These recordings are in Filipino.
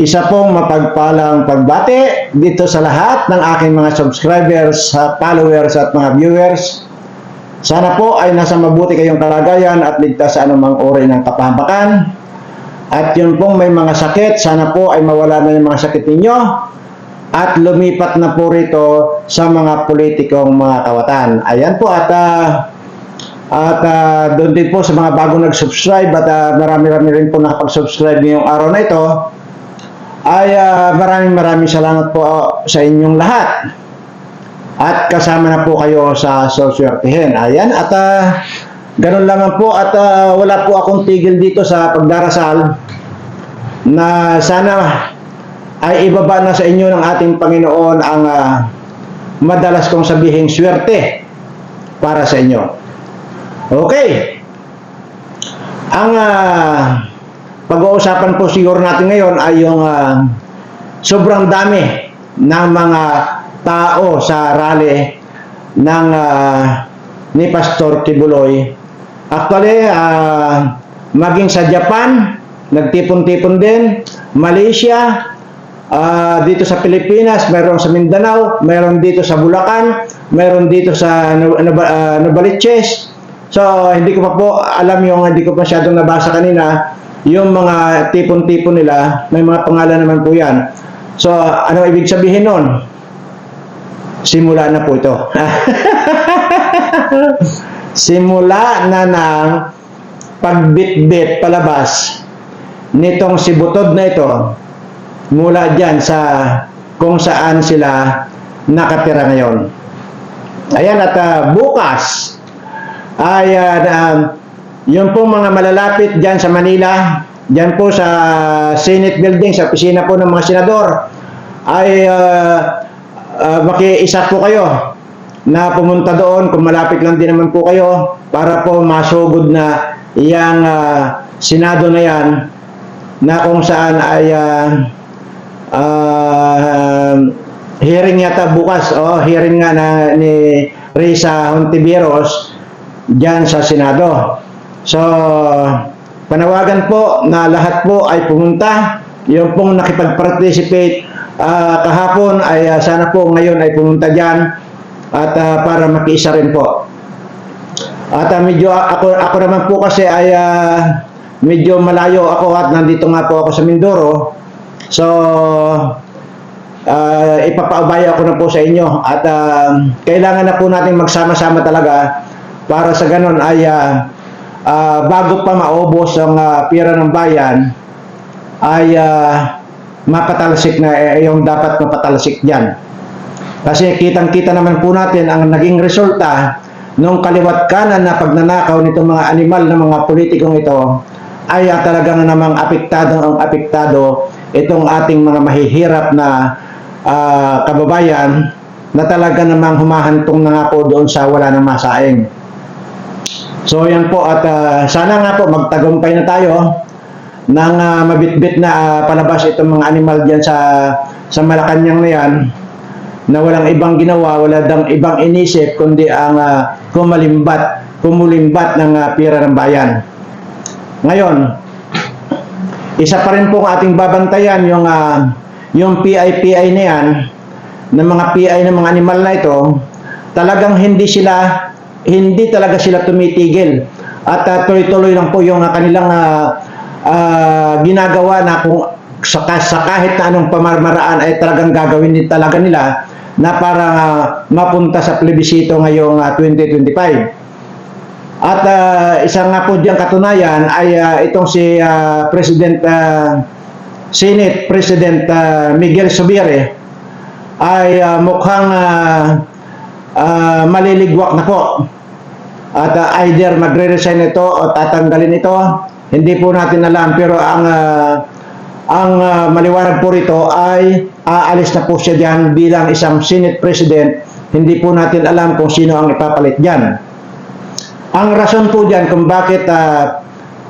Isa pong mapagpalang pagbati dito sa lahat ng aking mga subscribers, sa followers at mga viewers. Sana po ay nasa mabuti kayong kalagayan at ligtas sa anumang uri ng kapahamakan. At yun pong may mga sakit, sana po ay mawala na yung mga sakit ninyo at lumipat na po rito sa mga politikong mga kawatan. Ayan po at ah, at ah, doon din po sa mga bago nag-subscribe at ah, marami-rami rin po nakapag-subscribe ngayong araw na ito ay ah, maraming maraming salamat po ah, sa inyong lahat. At kasama na po kayo sa Soswertihin. Ayan at ah, ganun lamang po at ah, wala po akong tigil dito sa pagdarasal na sana ay ibaba na sa inyo ng ating Panginoon ang ah, madalas kong sabihing swerte para sa inyo. Okay. Ang ah, pag-uusapan po siguro natin ngayon ay yung ah, sobrang dami ng mga tao sa rally ng ah, ni Pastor Kibuloy. Actually, ah, maging sa Japan, nagtipon-tipon din, Malaysia, Ah, dito sa Pilipinas, mayroon sa Mindanao, mayroon dito sa Bulacan, mayroon dito sa Nov- Nov- Novaliches. So, hindi ko pa po alam yung hindi ko masyadong nabasa kanina, yung mga tipon-tipon nila, may mga pangalan naman po yan. So, ano ibig sabihin nun? Simula na po ito. Simula na ng pagbitbit palabas nitong si Butod na ito mula dyan sa kung saan sila nakatira ngayon. Ayan at ah, bukas ay uh, uh, yung pong mga malalapit dyan sa Manila, dyan po sa Senate building, sa opisina po ng mga senador, ay uh, uh, makiisa po kayo na pumunta doon kung malapit lang din naman po kayo para po masugod na iyang ah, senado na yan na kung saan ay ah, ah, hearing yata bukas oh hearing nga na ni Risa Hontiveros diyan sa Senado. So panawagan po na lahat po ay pumunta yung pong nakipag-participate ah, kahapon ay ah, sana po ngayon ay pumunta diyan at ah, para makiisa rin po. At ah, medyo ako ako naman po kasi ay ah, medyo malayo ako at nandito nga po ako sa Mindoro. So uh, ipapaubaya ko na po sa inyo at ah, kailangan na po natin magsama-sama talaga para sa ganun ay ah, ah, bago pa maubos ang ah, pira ng bayan ay ah, mapatalsik na eh, yung dapat mapatalsik diyan. Kasi kitang-kita naman po natin ang naging resulta nung kaliwat kanan na pagnanakaw nitong mga animal ng mga politikong ito ay ah, talagang namang apektado ang apektado itong ating mga mahihirap na ah, kababayan na talaga namang humahantong na nga po doon sa wala ng masaing. So yan po at ah, sana nga po magtagumpay na tayo nang ah, mabitbit na ah, palabas itong mga animal diyan sa sa Malacanang na yan na walang ibang ginawa, wala dang ibang inisip kundi ang ah, kumalimbat, kumulimbat ng ah, pira ng bayan. Ngayon, isa pa rin po ang ating babantayan yung ah, yung PI-PI na yan, ng mga PI ng mga animal na ito, talagang hindi sila hindi talaga sila tumitigil at ah, tuloy-tuloy lang po yung ah, kanilang ah, ah, ginagawa na kung sa, sa kahit anong pamarmaraan ay talagang gagawin din talaga nila na para ah, mapunta sa plebisito ngayong ah, 2025. At ah, isa nga po diyang katunayan ay ah, itong si ah, President ah, Senate President ah, Miguel Subire ay ah, mukhang ah, ah, maliligwak na po. At ah, either magre-resign ito o tatanggalin ito, hindi po natin alam pero ang ah, ang ah, maliwanag po rito ay aalis na po siya diyan bilang isang Senate President. Hindi po natin alam kung sino ang ipapalit diyan. Ang rason po diyan kung bakit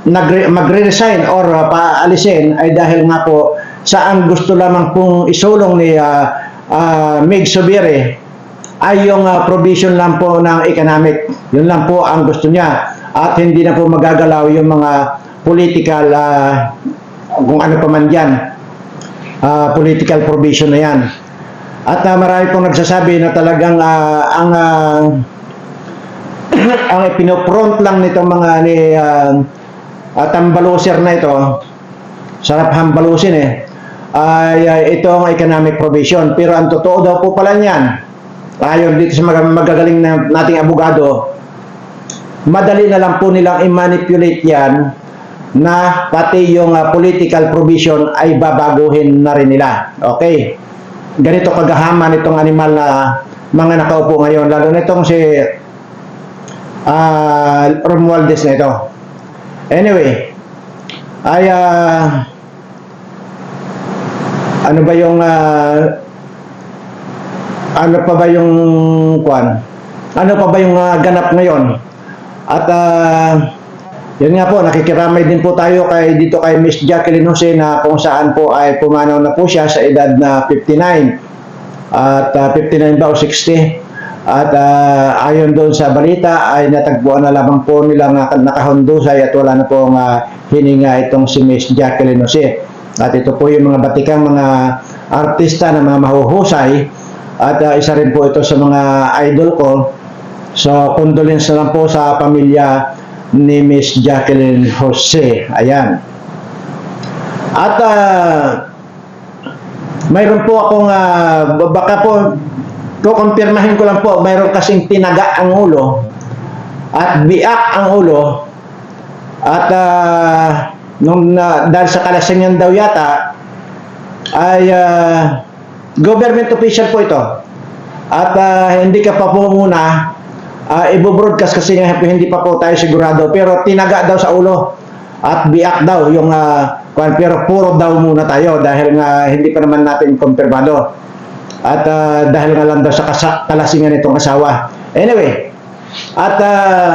nagre- magre-resign or ah, paalisin ay dahil nga po sa ang gusto lamang pong isulong ni ah, ah, Mig Subire ay yung ah, provision lang po ng economic. Yun lang po ang gusto niya. At hindi na po magagalaw yung mga political ah, kung ano pa man dyan. ah, political provision na yan. At ah, marami pong nagsasabi na talagang ah, ang ah, ang ipinopront lang nitong mga ni uh, tambaluser na ito, sarap hambalusin eh, ay ay itong economic provision. Pero ang totoo daw po pala niyan, ayon dito sa mag- magagaling na nating abogado, madali na lang po nilang i-manipulate yan na pati yung ah, political provision ay babaguhin na rin nila. Okay? Ganito kagahaman itong animal na mga nakaupo ngayon, lalo na itong si ah Romualdez na ito. Anyway, ay ah, ano ba yung ah, ano pa ba yung kwan? Ano pa ba yung ah, ganap ngayon? At ah, yun nga po, nakikiramay din po tayo kay dito kay Miss Jacqueline Jose na kung saan po ay pumanaw na po siya sa edad na 59 at ah, 59 ba o 60 at ah, ayon doon sa balita ay natagpuan na lamang po nilang uh, nakahundusay at wala na pong ah, hininga itong si Miss Jacqueline Jose at ito po yung mga batikang mga artista na mga mahuhusay at ah, isa rin po ito sa mga idol ko. So condolence lang po sa pamilya ni Miss Jacqueline Jose. Ayan. At ah, mayroon po akong ah, baka po kukumpirmahin ko lang po mayroon kasing tinaga ang ulo at biak ang ulo. At ah, nung na, dahil sa kalasingan daw yata ay ah, government official po ito. At ah, hindi ka pa po muna uh, i-broadcast kasi nga hindi pa po tayo sigurado. Pero tinaga daw sa ulo at biak daw yung uh, pero puro daw muna tayo dahil nga hindi pa naman natin kumpirmado. At ah, dahil nga lang daw sa kasa- kalasingan nitong asawa. Anyway at ah,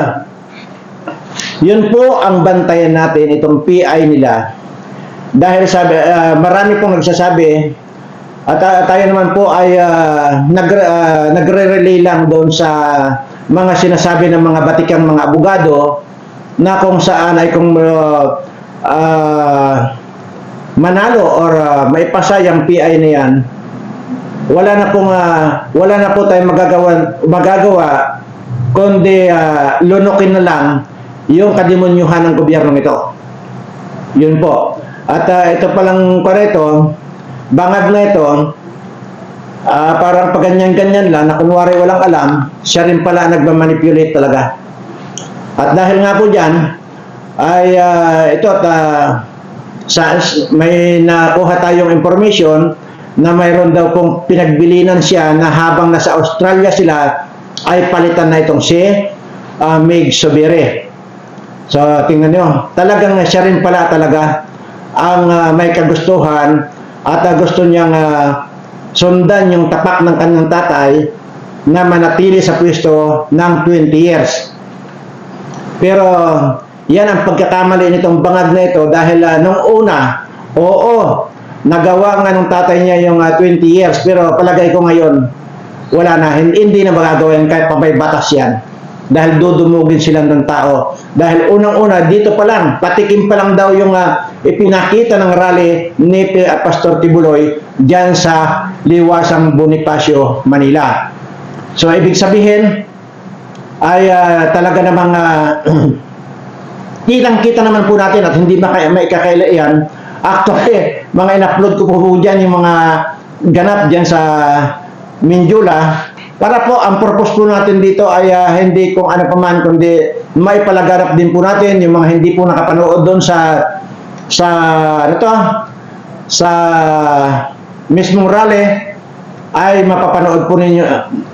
yun po ang bantayan natin itong PI nila. Dahil sabi ah, marami pong nagsasabi at ah, tayo naman po ay ah, nag, ah, nagre-relay lang doon sa mga sinasabi ng mga batikang mga abogado na kung saan ay kung ah, ah, manalo or ah, maipasa yung PI na yan wala na pong ah, wala na po tayong magagawa magagawa kundi ah, lunukin na lang yung kademonyuhan ng gobyernong ito. Yun po. At ah, ito palang pareto, bangag na ito, ah, parang paganyan-ganyan lang, na kunwari walang alam, siya rin pala nagmamanipulate talaga. At dahil nga po dyan, ay ah, ito at ah, sa, may nakuha tayong information na mayroon daw pong pinagbilinan siya na habang nasa Australia sila ay palitan na itong si ah, Meg Sobere. So, tingnan nyo, talagang siya rin pala talaga ang ah, may kagustuhan at ah, gusto niyang ah, sundan yung tapak ng kanyang tatay na manatili sa pwesto ng 20 years. Pero yan ang pagkakamali nitong bangag na ito dahil ah, nung una, oo, nagawa nga ng tatay niya yung ah, 20 years pero palagay ko ngayon wala na, hindi, hindi na magagawa yan kahit pa may batas yan. Dahil dudumugin sila ng tao. Dahil unang-una, dito pa lang, patikim pa lang daw yung ah, ipinakita ng rally ni ah, Pastor Tibuloy dyan sa Liwasang Bonifacio, Manila. So, ibig sabihin, ay ah, talaga namang ah, kitang-kita naman po natin at hindi maka, maikakaila yan. Actually, mga in-upload ko po po dyan yung mga ganap dyan sa Minjula. Para po, ang purpose po natin dito ay ah, hindi kung ano pa man, kundi may palagarap din po natin yung mga hindi po nakapanood doon sa sa ano to, sa mismong rally ay mapapanood po ninyo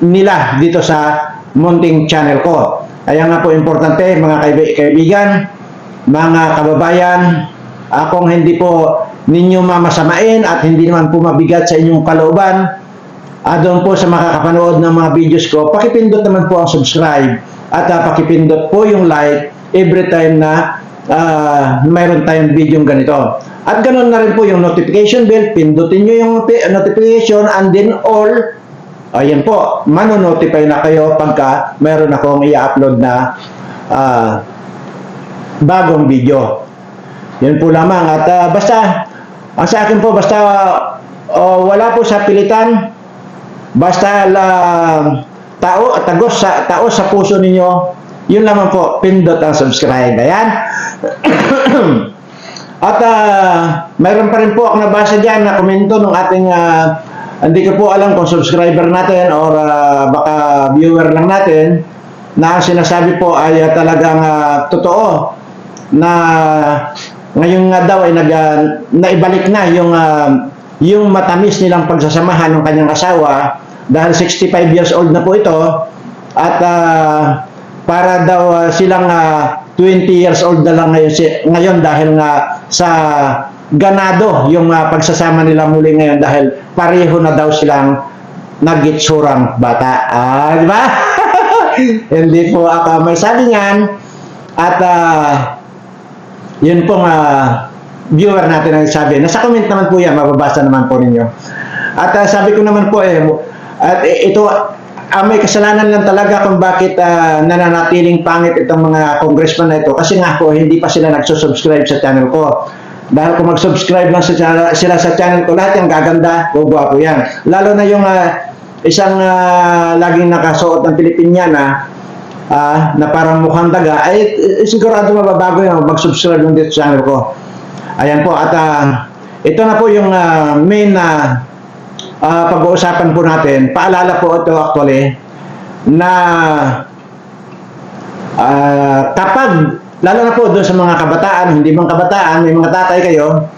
nila dito sa munting channel ko. Kaya nga po importante mga kaib- kaibigan, mga kababayan, akong hindi po ninyo mamasamain at hindi naman po mabigat sa inyong kalooban, Ah, doon po sa makakapanood ng mga videos ko, pakipindot naman po ang subscribe at ah, pakipindot po yung like every time na ah, mayroon tayong video ganito. At ganoon na rin po yung notification bell, pindutin nyo yung notification and then all, ayan po, manonotify na kayo pagka mayroon akong i-upload na ah, bagong video. Yan po lamang. At ah, basta Ang sa akin po, basta oh, wala po sa pilitan, basta la, tao tagos sa tao sa puso ninyo, yun lamang po, pindot ang subscribe. Ayan. At ah, mayroon pa rin po ako nabasa diyan na komento ng ating ah, hindi ko po alam kung subscriber natin or ah, baka viewer lang natin na ang sinasabi po ay ah, talagang ah, totoo na ngayon nga daw ay nag ah, naibalik na yung ah, yung matamis nilang pagsasamahan ng kanyang asawa dahil 65 years old na po ito at ah, para daw ah, silang ah, 20 years old na lang ngayon, si- ngayon dahil nga sa ganado yung ah, pagsasama nila muli ngayon dahil pareho na daw silang nagitsurang bata. Ah, di ba? Hindi po ako niyan. At ah, yun pong ah, viewer natin ang sabi. Nasa comment naman po yan, mababasa naman po ninyo. At ah, sabi ko naman po eh, at eh, ito, ah, may kasalanan lang talaga kung bakit ah, nananatiling pangit itong mga congressman na ito. Kasi nga po, hindi pa sila nagsusubscribe sa channel ko. Dahil kung mag-subscribe lang sa channel, sila sa channel ko, lahat yung gaganda, gugwapo yan. Lalo na yung ah, isang ah, laging nakasuot ng Pilipinyana, ah, na parang mukhang daga, ay eh, sigurado mababago yan, mag-subscribe lang dito sa channel ko. Ayan po, at ah, ito na po yung ah, main na ah, pag-uusapan po natin. Paalala po ito actually, na ah, kapag, lalo na po doon sa mga kabataan, hindi mga kabataan, may mga tatay kayo,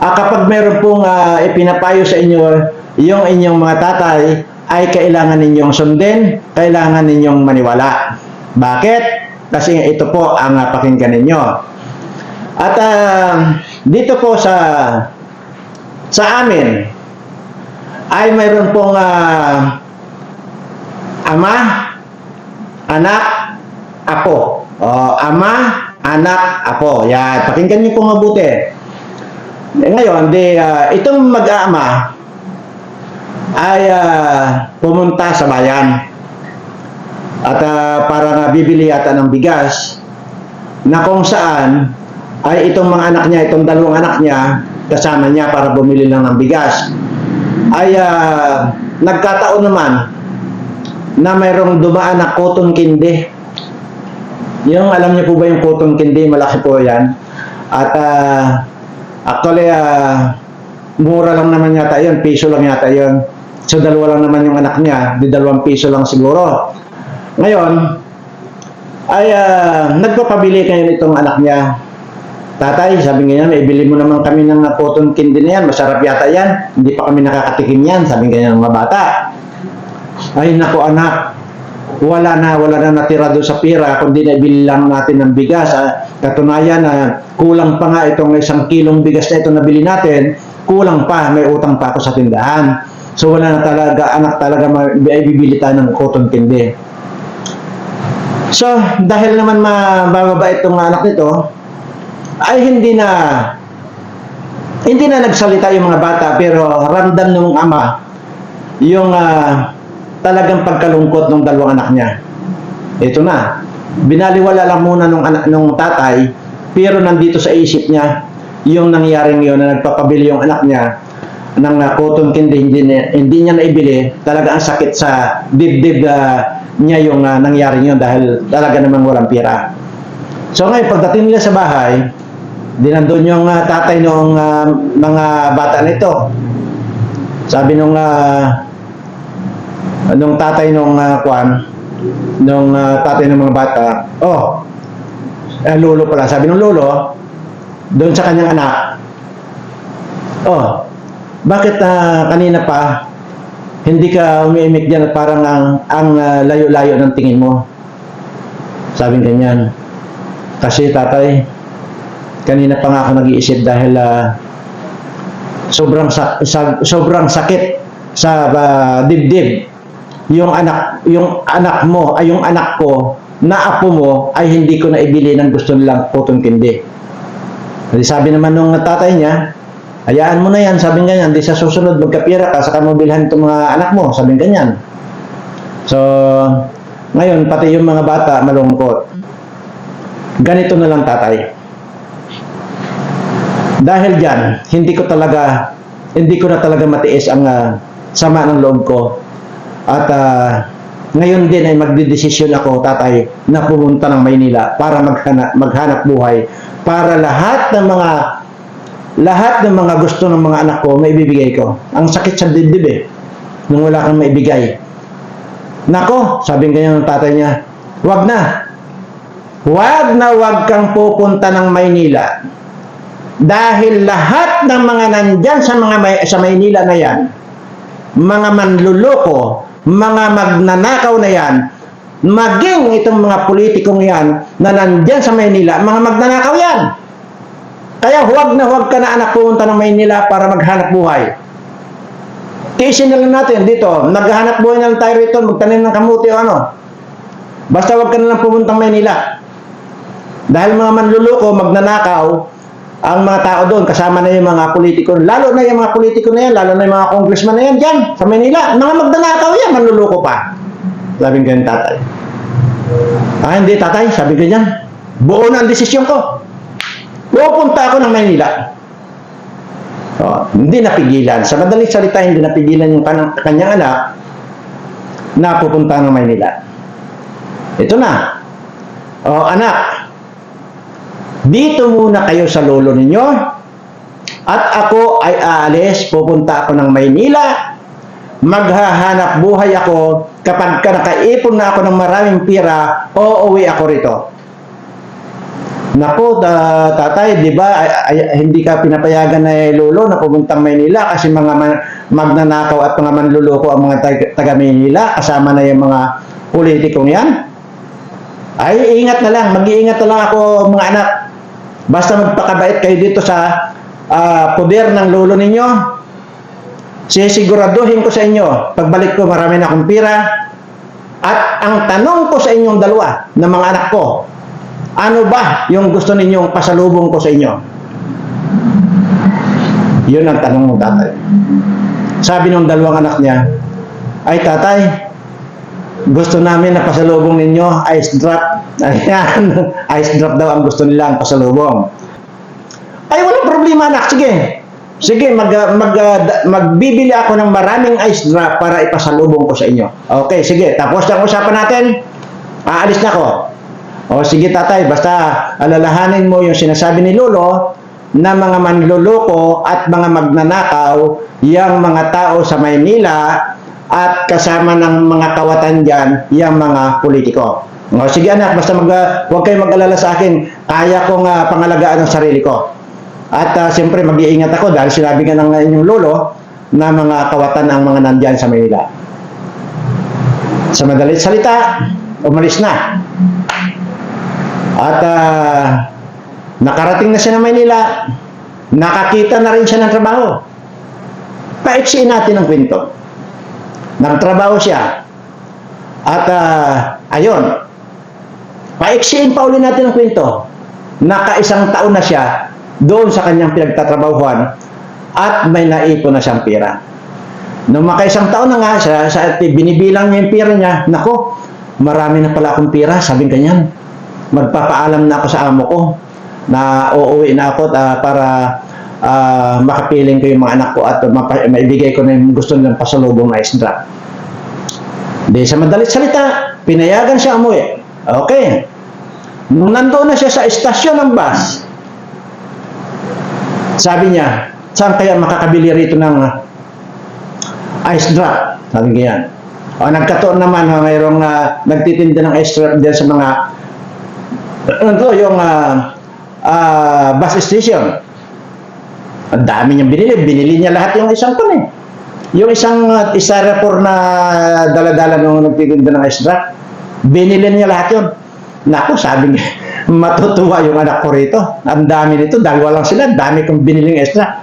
ah, kapag meron pong ah, ipinapayo sa inyo, yung inyong mga tatay, ay kailangan ninyong sundin, kailangan ninyong maniwala. Bakit? Kasi ito po ang ah, pakinggan ninyo. At ah, dito po sa sa amin ay mayroon pong ah, ama, anak, apo. O, ama, anak, apo. Yan, pakinggan niyo po mabuti. Eh, Ngayon, di, ah, itong mag-aama ay ah, pumunta sa bayan at ah, para nga bibili yata ng bigas na kung saan ay itong mga anak niya, itong dalawang anak niya, kasama niya para bumili lang ng bigas. Ay ah, nagkataon naman na mayroong dumaan na cotton candy. Yung alam niyo po ba yung cotton candy, malaki po yan. At ah, actually, ah, mura lang naman yata yun, piso lang yata yun. So dalawa lang naman yung anak niya, di dalawang piso lang siguro. Ngayon, ay ah, nagpapabili kayo nitong anak niya. Tatay, sabi nga niya, maibili mo naman kami ng ah, cotton candy na yan, masarap yata yan. Hindi pa kami nakakatikim yan, sabi niya ng mga bata. Ay nako anak, wala na, wala na natira doon sa pira, kundi nabili lang natin ng bigas. Ah, katunayan na kulang pa nga itong isang kilong bigas na ito nabili natin, kulang pa, may utang pa ako sa tindahan. So wala na talaga, anak talaga, ay bibili tayo ng cotton candy. So, dahil naman mababa itong anak nito, ay hindi na hindi na nagsalita yung mga bata pero ramdam ng ama yung ah, talagang pagkalungkot ng dalawang anak niya. Ito na. Binaliwala lang muna nung anak nung tatay pero nandito sa isip niya yung nangyaring yun na nagpapabili yung anak niya ng uh, cotton candy hindi, hindi niya naibili talaga ang sakit sa dibdib ah, niya yung ah, nangyari yun dahil talaga namang walang pira. So ngayon, pagdating nila sa bahay, di nandun yung ah, tatay ng mga bata nito. Sabi nung ah, nung tatay nung ah, kwan, nung ah, tatay ng mga bata, oh, eh, lolo pala. Sabi ng lolo, doon sa kanyang anak, oh, bakit ah, kanina pa hindi ka umiimik diyan at parang ang, ang ah, layo-layo ng tingin mo? Sabi ganyan. Kasi tatay, kanina pa nga ako nag-iisip dahil ah, sobrang sa, sa- sobrang sakit sa ah, dibdib. Yung anak, yung anak mo, ay yung anak ko, na apo mo ay hindi ko na ibili ng gusto nilang cotton candy. Kasi sabi naman nung tatay niya, hayaan mo na yan, sabi ganyan, di sa susunod magkapira ka, saka mo bilhan itong mga anak mo, sabi ganyan. So, ngayon, pati yung mga bata malungkot. Ganito na lang tatay. Dahil dyan, hindi ko talaga, hindi ko na talaga matiis ang ah, sama ng loob ko. At ah, ngayon din ay magdidesisyon ako, tatay, na pumunta ng Maynila para maghanap, maghanap buhay. Para lahat ng mga lahat ng mga gusto ng mga anak ko, maibibigay ko. Ang sakit sa dibdib eh, nung wala kang maibigay. Nako, sabi ganyan ng tatay niya, wag na. Wag na wag kang pupunta ng Maynila. Dahil lahat ng mga nandyan sa mga may, sa Maynila na yan, mga manluloko, mga magnanakaw na yan, maging itong mga politikong yan na nandyan sa Maynila, mga magnanakaw yan. Kaya huwag na huwag ka na anak pumunta ng Maynila para maghanap buhay. Tiisin na lang natin dito, naghahanap buhay na lang tayo rito, magtanim ng kamuti o ano. Basta huwag ka na lang pumuntang Maynila. Dahil mga manluloko, magnanakaw, ang mga tao doon, kasama na yung mga politiko, lalo na yung mga politiko na yan, lalo na yung mga congressman na yan dyan, sa Manila, mga magnanakaw yan, manluloko pa. Sabi ko yung tatay. Ah, hindi tatay, sabi ko yan. Buo na ang desisyon ko. Pupunta ako ng Maynila. Oh, hindi napigilan. Sa madaling salita, hindi napigilan yung kanang, kanyang anak na pupunta ng Maynila. Ito na. Oh, anak, dito muna kayo sa lolo ninyo. At ako ay aalis, pupunta ako ng Maynila, maghahanap buhay ako, kapag ka nakaipon na ako ng maraming pira, uuwi ako rito. Naku, ta- tatay, di ba, ay, ay- hindi ka pinapayagan na lolo na pupuntang Maynila kasi mga man- magnanakaw at mga manluloko ang mga tag- taga Maynila, kasama na yung mga politikong yan. Ay, ingat na lang, mag-iingat na lang ako mga anak. Basta magpakabait kayo dito sa ah, poder ng lolo ninyo. Sisiguraduhin ko sa inyo, pagbalik ko marami na akong pira. At ang tanong ko sa inyong dalawa na mga anak ko, ano ba yung gusto ninyong pasalubong ko sa inyo? Yun ang tanong ng tatay. Sabi ng dalawang anak niya, ay tatay, gusto namin na pasalubong ninyo, ice drop. Ayan, ice drop daw ang gusto nila ang pasalubong. Ay, walang problema anak, sige. Sige, mag, mag, magbibili ako ng maraming ice drop para ipasalubong ko sa inyo. Okay, sige. Tapos ang usapan natin, aalis na ako. O sige tatay, basta alalahanin mo yung sinasabi ni Lolo na mga manluloko at mga magnanakaw, yung mga tao sa Maynila at kasama ng mga kawatan dyan, yung mga politiko. O sige anak, basta mag, huwag kayong mag-alala sa akin, kaya kong ah, pangalagaan ang sarili ko. At ah, siyempre mag-iingat ako dahil sinabi nga ng inyong lolo na mga kawatan ang mga nandyan sa Maynila. Sa madalit salita, umalis na. At ah, nakarating na siya ng Maynila, nakakita na rin siya ng trabaho. Paiksiin natin ang kwento. Nagtrabaho siya. At ah, ayun, paiksiin pa uli natin ang kwento. Nakaisang taon na siya doon sa kanyang pinagtatrabahuan at may naipon na siyang pera. Nung makaisang taon na nga siya, sa, binibilang niya yung pera niya, nako, marami na pala akong pera, sabi ganyan. Magpapaalam na ako sa amo ko na uuwi na ako ah, para ah, makapiling ko yung mga anak ko at maibigay ko na yung gusto nilang pasalubong na isda. Di sa madalit salita, pinayagan siya umuwi. Okay. Nung nandoon na siya sa istasyon ng bus, sabi niya, saan kaya makakabili rito ng uh, ice drop? Sabi niya. O nagkataon naman, ha, mayroong uh, nagtitinda ng ice drop dyan sa mga ano to, yung ah, ah, bus station. Ang dami niyang binili. Binili niya lahat yung isang pan eh. Yung isang uh, isarapor na daladala nung nagtitinda ng drop, binili niya lahat yun. Naku, sabi niya, matutuwa yung anak ko rito. Ang dami nito, dalawa lang sila, dami kong biniling extra.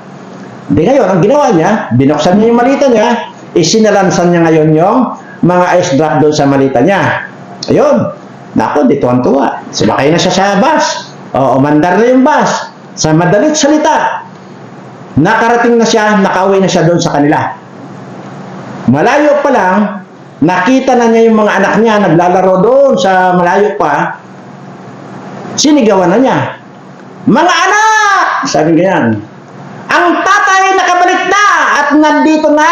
Di ngayon, ang ginawa niya, binuksan niya yung malita niya, isinalansan niya ngayon yung mga drop doon sa malita niya. Ayun. Naku, dito ang tuwa. Sumakay na siya sa bus. O, umandar na yung bus. Sa madalit salita, nakarating na siya, nakauwi na siya doon sa kanila. Malayo pa lang, nakita na niya yung mga anak niya naglalaro doon sa malayo pa, sinigawan na niya. Mga anak! Sabi ganyan. Ang tatay nakabalik na at nandito na.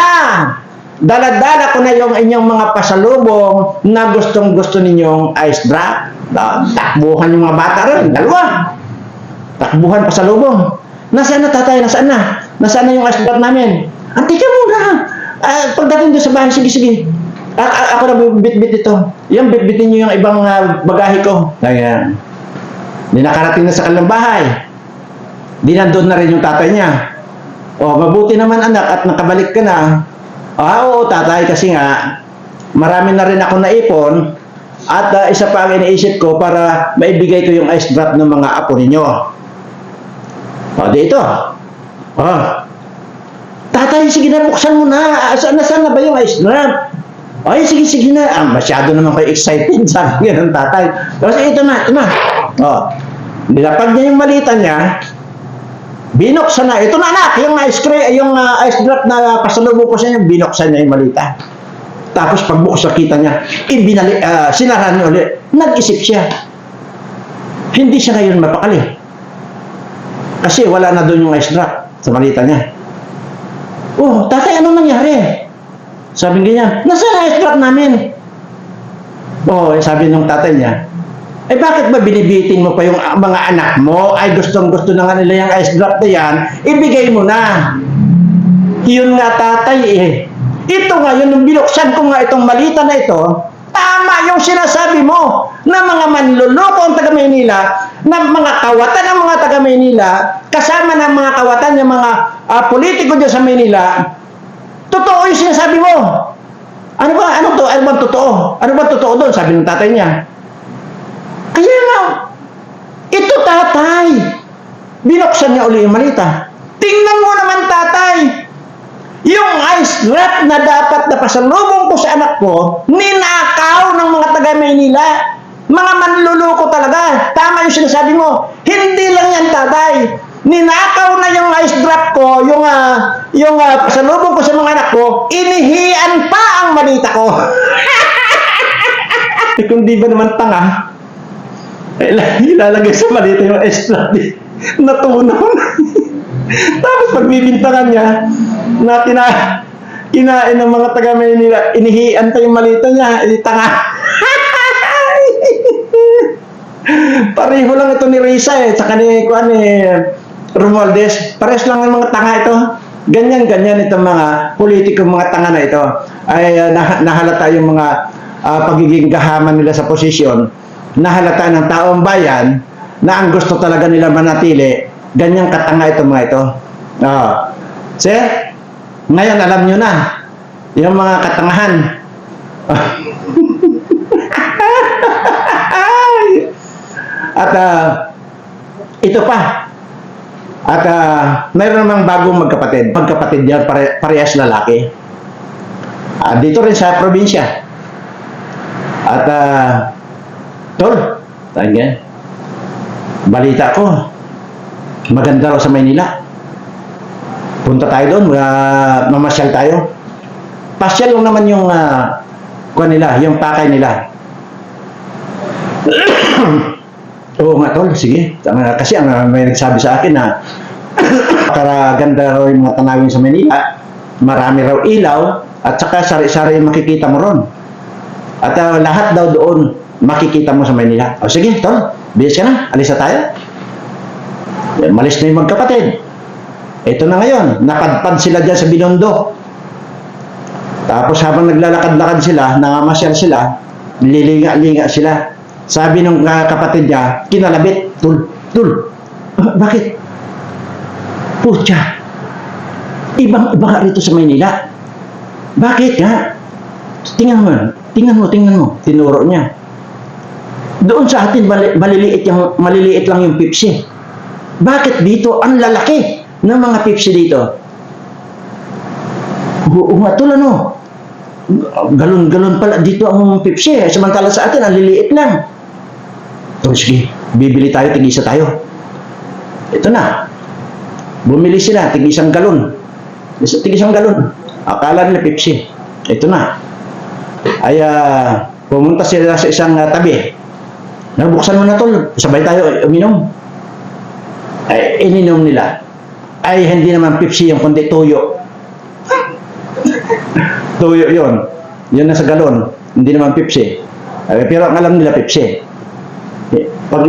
Daladala ko na yung inyong mga pasalubong na gustong gusto ninyong ice drop. Takbuhan yung mga bata rin. Dalawa. Takbuhan pasalubong. Nasaan na tatay? Nasaan na? Nasaan na yung drop namin? Antika muna. Ah, pagdating doon sa bahay, sige, sige. A- a- ako na bit-bit ito. Yung bit-bitin nyo yung ibang ah, bagahe ko. Ganyan. Di nakarating na sa kanilang bahay. Di nandun na rin yung tatay niya. O, mabuti naman anak at nakabalik ka na. Ah, oo, tatay, kasi nga, marami na rin ako naipon at ah, isa pa ang iniisip ko para maibigay ko yung ice drop ng mga apo ninyo. O, dito. O. Tatay, sige na, buksan mo na. Ah, Saan na, ba yung ice drop? Ay, sige, sige na. Ah, masyado naman kayo excited sa akin ng tatay. Kasi ito na, ito na. O. Nilapag niya yung malita niya, Binuksan na. Ito na anak, yung ice cream, yung ah, ice drop na pasalubong ko sa inyo, binuksan niya yung malita. Tapos pagbukas nakita niya, ibinali, ah, sinara niya ulit. Nag-isip siya. Hindi siya ngayon mapakali. Kasi wala na doon yung ice drop sa malita niya. Oh, tatay, ano nangyari? Sabi niya, nasa ice drop namin? Oh, eh, sabi ng tatay niya, eh bakit ba binibitin mo pa yung mga anak mo? Ay gustong gusto na nga nila yung ice drop na yan, ibigay mo na. Yun nga tatay eh. Ito nga, yun yung binuksan ko nga itong malita na ito, tama yung sinasabi mo na mga manluloko ang taga Maynila, na mga kawatan ng mga taga Maynila, kasama ng mga kawatan ng mga ah, politiko dyan sa Maynila, totoo yung sinasabi mo. Ano ba? Ano to? Ano ba totoo? Ano ba totoo doon? Sabi ng tatay niya. Kaya nga, ito tatay. Binuksan niya uli yung malita. Tingnan mo naman tatay. Yung ice drop na dapat na pasalubong ko sa anak ko, ninakaw ng mga taga Maynila. Mga manluloko talaga. Tama yung sinasabi mo. Hindi lang yan tatay. Ninakaw na yung ice drop ko, yung ah, yung ah, pasalubong ko sa mga anak ko, inihian pa ang malita ko. Eh, Kung di ba naman tanga, Ila- ilalagay sa malita yung extra di natunaw na. Tapos pagbibintangan niya, na kina, kinain ng mga taga Maynila, inihian pa yung malita niya, eh, tanga. Pareho lang ito ni Risa eh, tsaka ni, kuan ni Romualdez. Pares lang ng mga tanga ito. Ganyan, ganyan itong mga politiko, mga tanga na ito. Ay ah, nah- nahalata yung mga ah, pagiging gahaman nila sa posisyon. Nahalata ng taong bayan na ang gusto talaga nila manatili. Ganyang katanga itong mga ito. Ah. Sir, ngayon alam nyo na, yung mga katangahan. At ah, ito pa. At ah, mayroon namang bagong magkapatid. Magkapatid yan, pare, parehas lalaki. Ah, dito rin sa probinsya. At ah, tol, tangyan. Balita ko, maganda raw sa Maynila. Punta tayo doon, uh, mamasyal tayo. Pasyal lang naman yung uh, kuha nila, yung pakay nila. Oo nga tol, sige. Tama, kasi ang uh, may nagsabi sa akin na karaganda raw yung mga tanawin sa Manila. Marami raw ilaw at saka sari-sari makikita mo ron. At uh, lahat daw doon makikita mo sa Manila. O sige, tol, bilis ka na. Alis na tayo. Yan, Malis na yung magkapatid. Ito na ngayon, napadpad sila dyan sa Binondo. Tapos habang naglalakad-lakad sila, nangamasyal sila, nililinga-linga sila. Sabi ng uh, kapatid niya, kinalabit, tul, tul. "Ah, bakit? Pucha, ibang-iba nga rito sa Maynila. Bakit nga? Tingnan mo, tingnan mo, tingnan mo. Tinuro niya. Doon sa atin, mali- maliliit, yung, maliliit lang yung Pepsi. Bakit dito, ang lalaki ng mga Pepsi dito? Oo nga, tol, ano? Galon-galon pala dito ang Pepsi. eh. Samantala sa atin, ang liliit lang. Tol, sige, bibili tayo, tigisa tayo. Ito na. Bumili sila, tig-isang galon. Isa- Tig-isang galon. Akala nila Pepsi. Ito na. Ay, ah, pumunta sila sa isang ah, tabi. Nabuksan mo na tol, sabay tayo uminom. ay ininom nila ay hindi naman Pepsi yung kundi tuyo. Tuyo. Yun na sa galon. Hindi naman Pepsi. Ay, pero ang alam nila Pepsi. Eh, Pag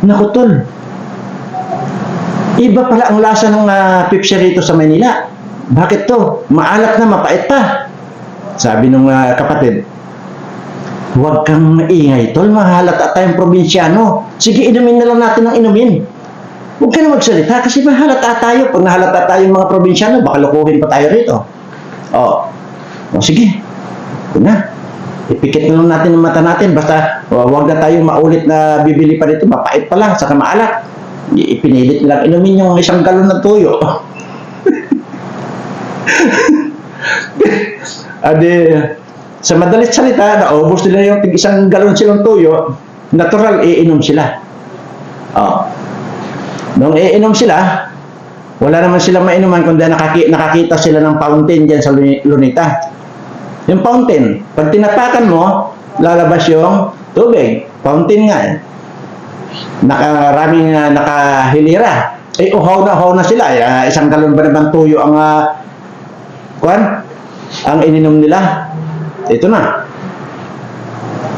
Naku tol, iba pala ang lasa ng ah, Pepsi rito sa Manila. Bakit to? Maalat na, mapait pa. Sabi nung ah, kapatid, Huwag kang maingay, tol. Mahalata tayong probinsyano. Sige, inumin na lang natin ng inumin. Huwag ka na magsalita kasi mahalata tayo. Pag nahalata tayong mga probinsyano, baka lukuhin pa tayo rito. O, o sige. Ito na. Ipikit na lang natin ang mata natin. Basta huwag na tayong maulit na bibili pa dito. Mapait pa lang, saka maalat. Ipinilit nilang inumin yung isang galon ng tuyo. Adi, sa madalit salita, naubos nila yung isang galon silang tuyo, natural, iinom sila. Oh. Nung iinom sila, wala naman silang mainuman kundi nakaki, nakakita sila ng fountain dyan sa Luni- Lunita. Yung fountain, pag tinapakan mo, lalabas yung tubig. Fountain nga eh. Nakaraming uh, nakahilira. Eh, uhaw na uhaw na sila. Ah, isang galon ba naman tuyo ang uh, kwan? Ang ininom nila. Ito na.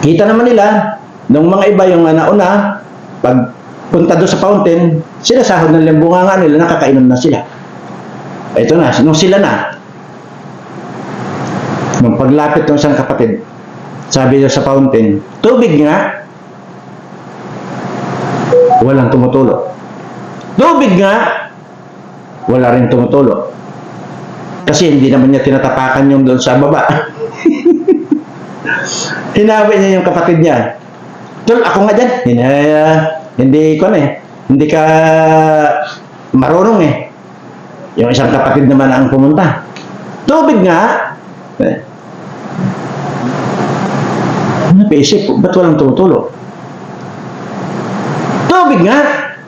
Kita naman nila, nung mga iba yung uh, nauna, pag punta doon sa fountain, sila sahod ng limbunga nga nila, nakakainom na sila. Ito na, nung sila na, nung paglapit ng isang kapatid, sabi niya sa fountain, tubig nga, walang tumutulo. Tubig nga, wala rin tumutulo. Kasi hindi naman niya tinatapakan yung doon sa baba. Hinawi niya yung kapatid niya. Tol, ako nga dyan. Hindi, hindi ko na eh. Hindi ka marunong eh. Yung isang kapatid naman ang pumunta. Tubig nga. Eh. Napaisip, ba't walang tumutulo? Tubig nga.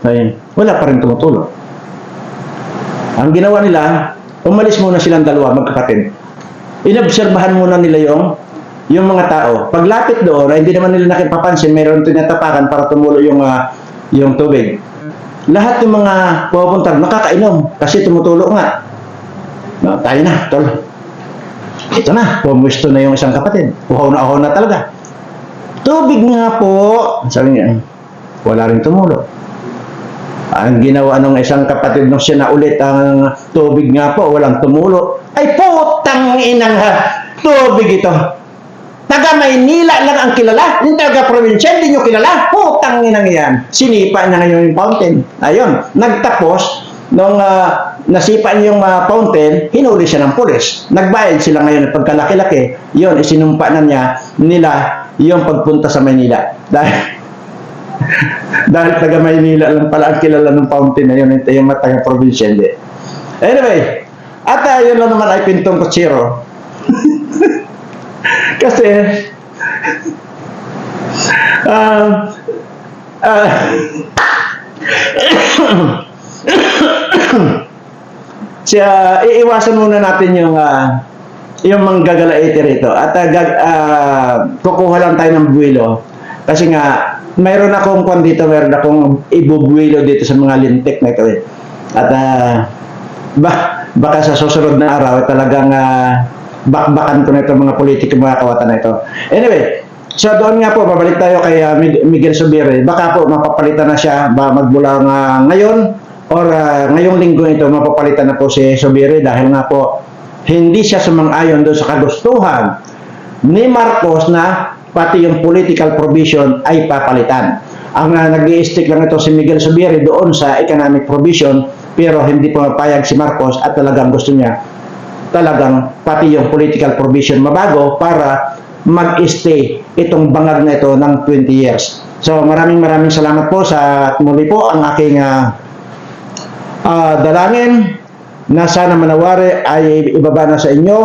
Ay, wala pa rin tumutulo. Ang ginawa nila, umalis muna silang dalawa, magkapatid. Inobserbahan muna nila yung yung mga tao. Paglapit doon, hindi naman nila nakipapansin, mayroon tinatapakan para tumulo yung ah, yung tubig. Lahat ng mga pupunta nakakainom kasi tumutulo nga. No, tayo na, tol. Ito na, pumusto na yung isang kapatid. Uhaw na uhaw na talaga. Tubig nga po. Sabi niya, wala rin tumulo. Ang ginawa ng isang kapatid nung siya na ulit ang tubig nga po, walang tumulo. Ay putang inang ha, tubig ito. Taga Maynila lang ang kilala, yung taga probinsya, hindi nyo kilala. Putang inang yan. Sinipa niya ngayon yung fountain. Ayun, nagtapos, nung ah, nasipa niya yung ah, fountain, hinuli siya ng pulis. Nagbayad sila ngayon pagkalaki-laki, yun, isinumpa na niya nila yung pagpunta sa Maynila. Dahil dahil taga Maynila lang pala ang kilala ng fountain na yun, ito yung taga probinsya, hindi. Anyway, at uh, yun lang naman ay pintong kutsiro. Kasi, um, ah, siya, iiwasan muna natin yung ah, yung manggagalaiti rito. At uh, gag, ah, kukuha lang tayo ng buwilo. Kasi nga, mayroon akong kwan dito, mayroon akong ibubuwilo dito sa mga lintik na ito eh. At ah, ba, baka sa susunod na araw talagang ah, bakbakan ko na itong mga politiko, mga kawatan na ito. Anyway, so doon nga po, babalik tayo kay Mig- Miguel Subire. Baka po mapapalitan na siya ba magmula nga ngayon or ah, ngayong linggo ito mapapalitan na po si Subire dahil nga po hindi siya sumang-ayon doon sa kagustuhan ni Marcos na pati yung political provision ay papalitan. Ang uh, nag stick lang ito si Miguel Subiri doon sa economic provision pero hindi pumapayag si Marcos at talagang gusto niya talagang pati yung political provision mabago para mag-stay itong bangag na ito ng 20 years. So maraming maraming salamat po sa muli po ang aking ah, ah, dalangin na sana manawari ay ibaba na sa inyo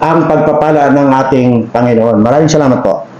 ang pagpapala ng ating Panginoon. Maraming salamat po.